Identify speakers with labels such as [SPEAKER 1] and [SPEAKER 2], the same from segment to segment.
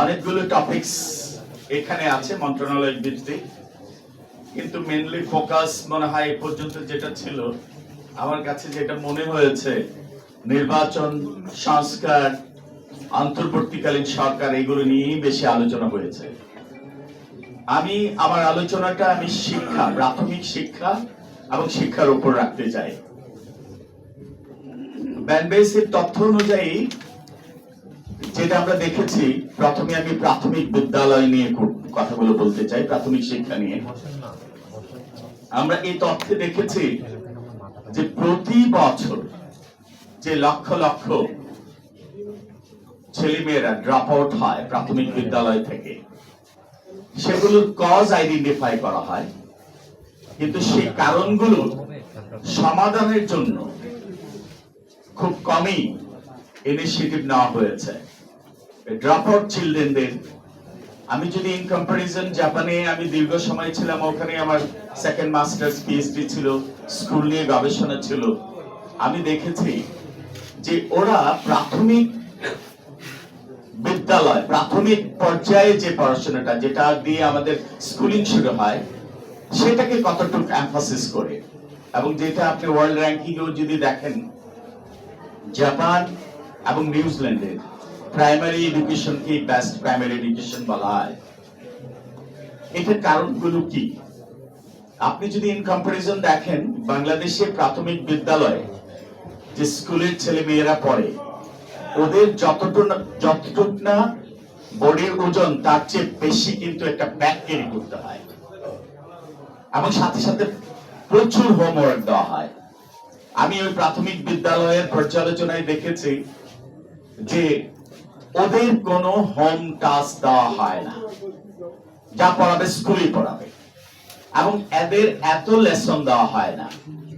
[SPEAKER 1] অনেকগুলো টপিকস এখানে আছে, মন্ত্রণালয় ভিত্তিক। কিন্তু মেনলি ফোকাস মনে হয় এ পর্যন্ত যেটা ছিল, আমার কাছে যেটা মনে হয়েছে, নির্বাচন, সংস্কার, অন্তর্বর্তীকালীন সরকার এগুলো নিয়েই বেশি আলোচনা হয়েছে। আমি, আমার আলোচনাটা আমি শিক্ষা, প্রাথমিক শিক্ষা এবং শিক্ষার উপর রাখতে চাই। ব্যানবেসের তথ্য অনুযায়ী যেটা আমরা দেখেছি, প্রথমে আমি প্রাথমিক বিদ্যালয় নিয়ে কথাগুলো বলতে চাই, প্রাথমিক শিক্ষা নিয়ে। আমরা এই তথ্যে দেখেছি যে প্রতি বছর যে লক্ষ লক্ষ ছেলেমেয়েরা ড্রপ আউট হয় প্রাথমিক বিদ্যালয় থেকে, সেগুলোর কজ আইডেন্টিফাই করা হয়। কিন্তু সেই কারণগুলো সমাধানের জন্য খুব কমই ইনিশিয়েটিভ নেওয়া হয়েছে। ড্রপ আউট চিলড্রেনদের আমি যদি ইন কম্পারিজন জাপানে আমি দীর্ঘ সময় ছিলাম, ওখানে আমার সেকেন্ড মাস্টার্স পিএইচডি ছিল স্কুল নিয়ে গবেষণা ছিল। আমি দেখেছি যে ওরা প্রাথমিক বিদ্যালয়, প্রাথমিক পর্যায়ে যে পড়াশোনাটা, যেটা দিয়ে আমাদের স্কুলিং শুরু হয়, সেটাকে কতটুকু এমফাসিস করে? এবং যেটা আপনি ওয়ার্ল্ড র্যাঙ্কিংও যদি দেখেন জাপান এবং নিউজিল্যান্ডের প্রাইমারি এডুকেশনকে বেস্ট প্রাইমারি এডুকেশন বলা হয়। এটার কারণগুলো কি? আপনি যদি ইন কম্পারিজন দেখেন, বাংলাদেশে প্রাথমিক বিদ্যালয়ে যে স্কুলের ছেলে মেয়েরা পড়ে, ওদের যতটুকু যতটুকু না বডির ওজন, তার চেয়ে বেশি কিন্তু একটা ব্যাগ ক্যারি করতে হয়। এবং সাথে সাথে প্রচুর হোমওয়ার্ক দেওয়া হয়। আমি ওই প্রাথমিক বিদ্যালয়ের পর্যালোচনায় দেখেছি যে ওদের কোনো হোম টাস্ক দেওয়া হয় না। যা পড়াবে স্কুলেই পড়াবে। এবং এদের এত লেসন দেওয়া হয় না।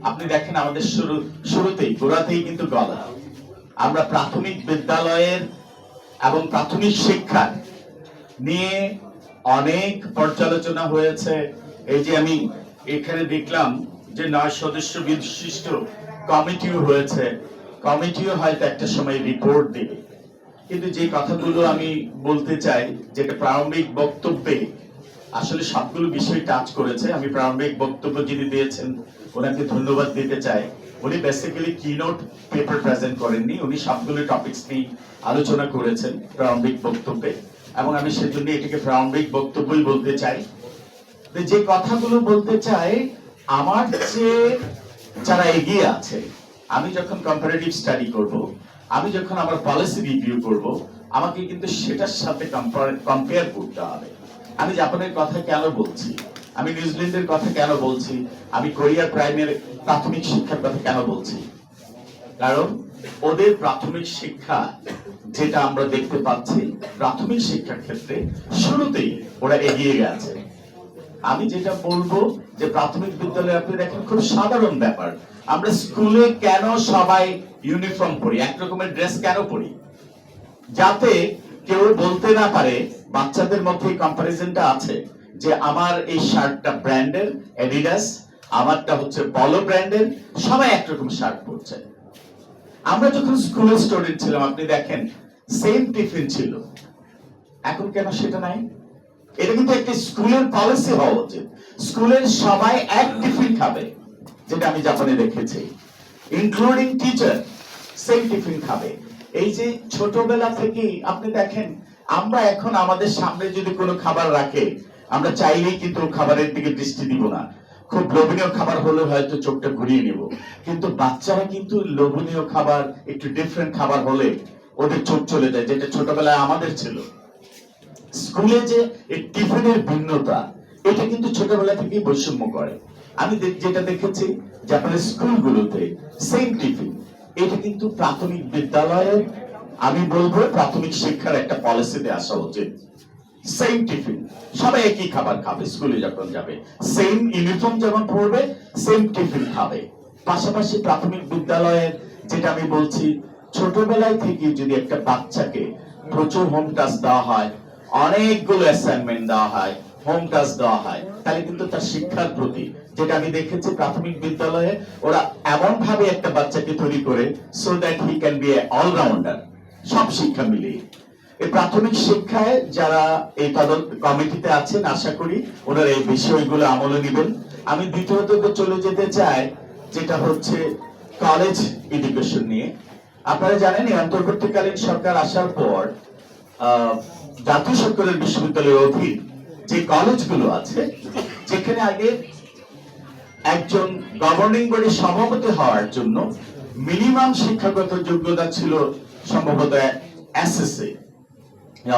[SPEAKER 1] আপনি দেখেন আমাদের শুরু, শুরুতেই, গোড়াতেই কিন্তু গলা। আমরা প্রাথমিক বিদ্যালয়ের এবং প্রাথমিক শিক্ষা নিয়ে অনেক পর্যালোচনা হয়েছে। এই যে আমি এখানে দেখলাম যে নয় সদস্য বিশিষ্ট কমিটিও হয়েছে। কমিটিও হয়তো একটা সময় রিপোর্ট দেবে। কিন্তু যে কথাগুলো আমি বলতে চাই, যেটা প্রারম্ভিক বক্তব্যে আসলে সবগুলো বিষয় টাচ করেছে, আমি প্রারম্ভিক বক্তব্য যিনি দিয়েছেন, ওনাকে ধন্যবাদ দিতে চাই। উনি বেসিক্যালি কিনোট পেপার প্রেজেন্ট করেননি, উনি সবগুলো টপিকস নিয়ে আলোচনা করেছেন প্রারম্ভিক বক্তব্যে। এবং আমি সেজন্য এটাকে প্রারম্ভিক বক্তব্যই বলতে চাই। যে কথাগুলো বলতে চাই, আমার যে যারা এগিয়ে আছে, আমি যখন কম্পারেটিভ স্টাডি করব আমি যখন আমার পলিসি রিভিউ করব, আমাকে কিন্তু সেটার সাথে কম্পেয়ার করতে হবে। আমি জাপানের কথা কেন বলছি? আমি নিউজিল্যান্ডের কথা কেন বলছি? আমি কোরিয়ার প্রাইমারি প্রাথমিক শিক্ষার কথা কেন বলছি? কারণ ওদের প্রাথমিক শিক্ষা যেটা আমরা দেখতে পাচ্ছি, প্রাথমিক শিক্ষার ক্ষেত্রে শুরুতেই ওরা এগিয়ে গেছে। আমি যেটা বলব যে প্রাথমিক বিদ্যালয়ে আপনি দেখেন খুব সাধারণ ব্যাপার। আমরা স্কুলে কেন সবাই ইউনিফর্ম পরি, এক রকমের ড্রেস কেন পরি? যাতে কেউ বলতে না পারে, বাচ্চাদের মধ্যে কম্পারিজনটা আছে যে আমার এই শার্টটা ব্র্যান্ডের এডিডাস আমারটা হচ্ছে পলো ব্র্যান্ডের সবাই একরকম শার্ট পরছে। আমরা যখন স্কুলের স্টুডেন্ট ছিলাম, আপনি দেখেন সেম টিফিন ছিল। এখন কেন সেটা নাই? এটা কিন্তু একটি স্কুলের পলিসি হওয়া উচিত। স্কুলের সবাই এক টিফিন খাবে, যেটা আমি জাপানে দেখেছি ইনক্লুডিং টিচার টিফিন খাবে। এই যে ছোটবেলা থেকেই আপনি দেখেন, আমরা এখন আমাদের সামনে যদি কোনো খাবার রাখে, আমরা চাইলেই কিন্তু খাবারের দিকে দৃষ্টি দিব না। খুব লোভনীয় খাবার হলে হয়তো চোখটা ঘুরিয়ে নিব। কিন্তু বাচ্চারা কিন্তু লোভনীয় খাবার, একটু ডিফারেন্ট খাবার হলে ওদের চোখ চলে যায়, যেটা ছোটবেলায় আমাদের ছিল। স্কুলে যে টিফিনের ভিন্নতা, এটা কিন্তু ছোটবেলা থেকেই বৈষম্য করে। আমি যেটা দেখেছি, জাপানের স্কুলগুলোতে সেম টিফিন। এটা কিন্তু প্রাথমিক বিদ্যালয়ের, আমি বলব প্রাথমিক শিক্ষার একটা পলিসিতে আসা উচিত। সেম টিফিন সবাই একই খাবার খাবে স্কুলে যখন যাবে। সেম ইউনিফর্ম যখন পরবে সেম টিফিন খাবে। পাশাপাশি প্রাথমিক বিদ্যালয়ের, যেটা আমি বলছি, ছোটবেলায় থেকে যদি একটা বাচ্চাকে প্রচুর হোম টাস্ক দেওয়া হয়, অনেকগুলো অ্যাসাইনমেন্ট দেওয়া হয় হোম টাস্ক দেওয়া হয়, তাহলে কিন্তু তার শিক্ষার প্রতি, যেটা আমি দেখেছি প্রাথমিক বিদ্যালয়ে, ওরা এমন ভাবে একটা বাচ্চাকে তৈরি করে so that he can be allrounder সব শিক্ষা মিলিয়ে। এই প্রাথমিক শিক্ষায় যারা এই তদন্ত কমিটিতে আছেন, আশা করি ওনারা এই বিষয়গুলো আমলে নেবেন। আমি দ্বিতীয়ত চলে যেতে চাই, যেটা হচ্ছে কলেজ এডুকেশন নিয়ে। আপনারা জানেন, এই অন্তর্বর্তীকালীন সরকার আসার পর জাতীয় সরকারের বিশ্ববিদ্যালয়ের অধীন যে কলেজগুলো আছে, যেখানে আগে একজন গভর্নিং বডির সভাপতি হওয়ার জন্য মিনিমাম শিক্ষাগত যোগ্যতা ছিল সম্ভবত এসএসসি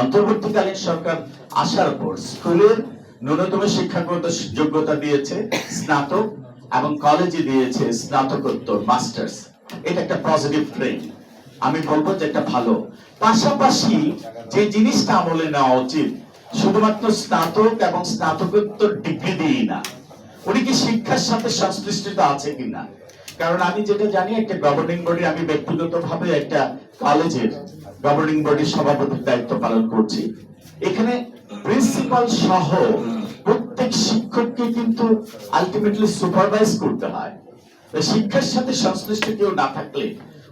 [SPEAKER 1] অন্তর্বর্তীকালীন সরকার আসার পর স্কুলের ন্যূনতম শিক্ষাগত যোগ্যতা দিয়েছে স্নাতক এবং কলেজে দিয়েছে স্নাতকোত্তর মাস্টার্স এটা একটা পজিটিভ ট্রেন্ড আমি বলব যে একটা ভালো। পাশাপাশি যে জিনিসটা আমলে নেওয়া উচিত শুধুমাত্র স্নাতক এবং স্নাতকোত্তর ডিগ্রি দিয়েই না। উনি কি শিক্ষার সাথে সংশ্লিষ্টতা আছে কিনা? কারণ আমি যেটা জানি, একটা গভর্নিং বডি আমি ব্যক্তিগতভাবে একটা কলেজের গভর্নিং বডির সভাপতির দায়িত্ব পালন করছি। এখানে প্রিন্সিপাল সহ প্রত্যেক শিক্ষককে কিন্তু আলটিমেটলি সুপারভাইজ করতে হয়। শিক্ষার সাথে সংশ্লিষ্ট কেউ না থাকলে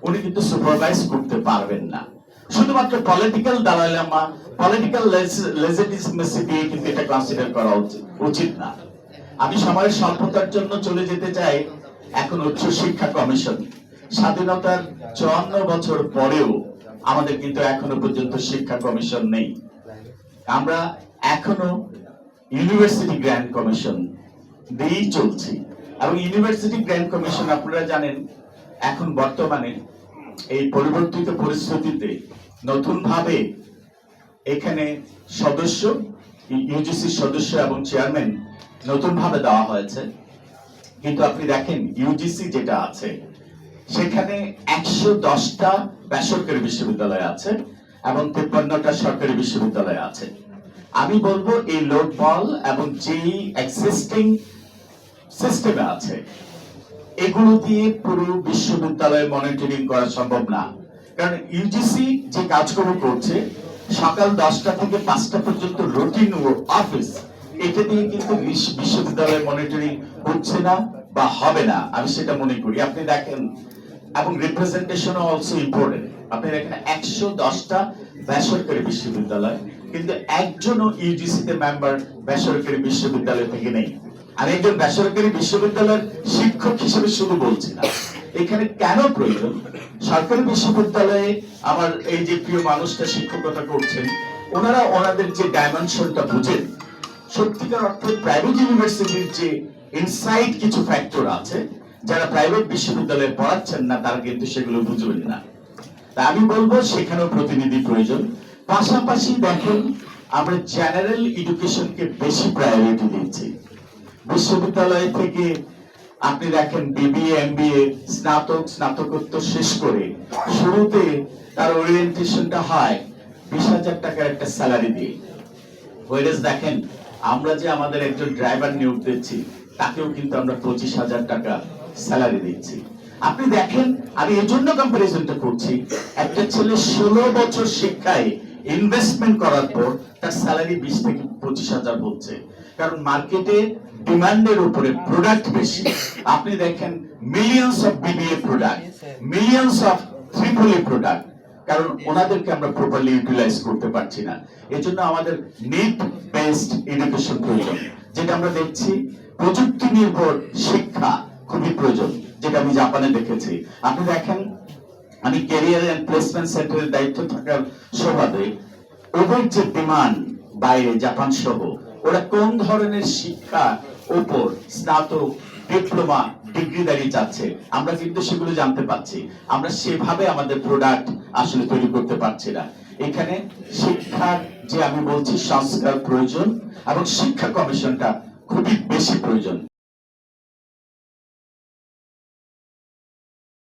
[SPEAKER 1] উনি কিন্তু সুপারভাইজ করতে পারবেন না। শুধুমাত্র পলিটিক্যাল দালালামা পলিটিক্যাল লেজিটিমেসি দিয়ে কিন্তু এটা কনসিডার করা উচিত না। আমি সময়ের স্বল্পতার জন্য চলে যেতে চাই এখন উচ্চ শিক্ষা কমিশন। স্বাধীনতার চুয়ান্ন বছর পরেও আমাদের কিন্তু এখনও পর্যন্ত শিক্ষা কমিশন নেই। আমরা এখনও ইউনিভার্সিটি গ্র্যান্ড কমিশন দিয়েই চলছি। এবং ইউনিভার্সিটি গ্র্যান্ড কমিশন আপনারা জানেন, এখন বর্তমানে এই পরিবর্তিত পরিস্থিতিতে নতুন ভাবে এখানে সদস্য ইউজিসি সদস্য এবং চেয়ারম্যান নতুন ভাবে দেওয়া হয়েছে। কিন্তু আপনি দেখেন ইউজিসি যেটা আছে, সেখানে একশো দশটা বেসরকারি বিশ্ববিদ্যালয় আছে এবং তেপ্পান্নটা সরকারি বিশ্ববিদ্যালয় আছে। আমি বলব, এই লোড বল এবং যেই এক্সিস্টিং সিস্টেমে আছে, এগুলো দিয়ে পুরো বিশ্ববিদ্যালয় মনিটরিং করা সম্ভব না। কারণ ইউজিসি যে কাজগুলো করছে, সকাল দশটা থেকে পাঁচটা পর্যন্ত রুটিন অফিস এটা দিয়ে কিন্তু বিশ- বিশ্ববিদ্যালয় মনিটরিং হচ্ছে না বা হবে না, আমি সেটা মনে করি। আপনি দেখেন, এবং রিপ্রেজেন্টেশন অলসো ইম্পর্টেন্ট আপনি দেখেন একশো দশটা বেসরকারি বিশ্ববিদ্যালয়, কিন্তু একজনও ইউজিসি তে মেম্বার বেসরকারি বিশ্ববিদ্যালয় থেকে নেই। আমি একজন বেসরকারি বিশ্ববিদ্যালয়ের শিক্ষক হিসেবে শুধু বলছি না। এখানে কেন প্রয়োজন? সরকারি বিশ্ববিদ্যালয়ে আমার এই যে প্রিয় মানুষটা শিক্ষকতা করছেন, ওনারা ওনাদের যে ডাইমেনশনটা বুঝেন, সত্যিকার অর্থে প্রাইভেট ইউনিভার্সিটির যে ইনসাইড কিছু ফ্যাক্টর আছে, যারা প্রাইভেট বিশ্ববিদ্যালয়ে পড়াচ্ছেন না, তারা কিন্তু সেগুলো বুঝবেন না। তা আমি বলব, সেখানেও প্রতিনিধি প্রয়োজন। পাশাপাশি দেখুন, আমরা জেনারেল এডুকেশনকে বেশি প্রায়োরিটি দিয়েছি। বিশ্ববিদ্যালয় থেকে আপনি দেখেন বিবিএ এমবিএ স্নাতক, স্নাতকোত্তর শেষ করে শুরুতে তার ওরিয়েন্টেশনটা হয় বিশ হাজার টাকার একটা স্যালারি দিয়ে। ওয়েরেজ দেখেন, আমরা যে আমাদের একজন ড্রাইভার নিয়োগ দিচ্ছি, তাকেও কিন্তু আমরা পঁচিশ হাজার টাকা স্যালারি দিচ্ছি। আপনি দেখেন, আমি এই জন্য কম্পারিজনটা করছি, একটা ছেলে ষোলো বছর শিক্ষায় ইনভেস্টমেন্ট করার পর তার স্যালারি বিশ থেকে পঁচিশ হাজার হচ্ছে। কারণ মার্কেটে ডিমান্ডের উপরে প্রোডাক্ট বেশি। আপনি দেখেন millions of BBA product millions of ত্রিপলি product কারণ ওনাদেরকে আমরা প্রপারলি ইউটিলাইজ করতে পারছি না। এজন্য আমাদের নিড বেসড এডুকেশন প্রয়োজন। যেটা আমরা দেখছি প্রযুক্তি নির্ভর শিক্ষা খুবই প্রয়োজন, যেটা আমি জাপানে দেখেছি। আপনি দেখেন, আমি ক্যারিয়ার এন্ড প্লেসমেন্ট সেন্টারের দায়িত্ব থাকার সুবাদে ওদের যে ডিমান্ড বাইরে জাপান সহ। ওরা কোন ধরনের শিক্ষা উপর স্নাতক, ডিপ্লোমা, ডিগ্রি দাঁড়িয়ে যাচ্ছে, আমরা কিন্তু সেগুলো জানতে পারছি। আমরা সেভাবে আমাদের প্রোডাক্ট আসলে তৈরি করতে পারছি না। এখানে শিক্ষার যে আমি বলছি সংস্কার প্রয়োজন এবং শিক্ষা কমিশনটা খুবই বেশি প্রয়োজন।